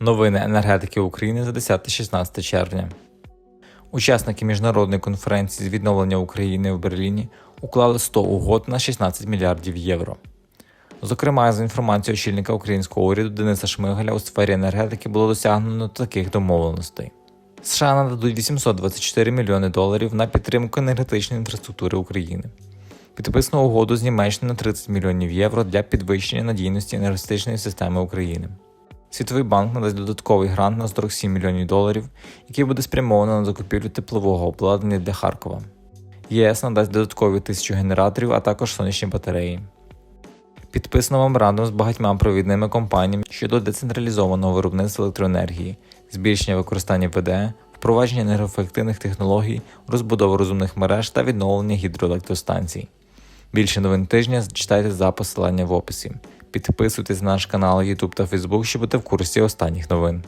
Новини енергетики України за 10-16 червня. Учасники міжнародної конференції з відновлення України в Берліні уклали 100 угод на 16 мільярдів євро. Зокрема, за інформацією очільника українського уряду Дениса Шмигаля у сфері енергетики було досягнено таких домовленостей. США нададуть 824 мільйони доларів на підтримку енергетичної інфраструктури України. Підписано угоду з Німеччини на 30 мільйонів євро для підвищення надійності енергетичної системи України. Світовий банк надасть додатковий грант на 47 мільйонів доларів, який буде спрямовано на закупівлю теплового обладнання для Харкова. ЄС надасть додаткові тисячу генераторів, а також сонячні батареї. Підписано меморандум з багатьма провідними компаніями щодо децентралізованого виробництва електроенергії, збільшення використання ВД, впровадження енергоефективних технологій, розбудову розумних мереж та відновлення гідроелектростанцій. Більше новин тижня читайте за посилання в описі. Підписуйтесь на наш канал YouTube та Facebook, щоб бути в курсі останніх новин.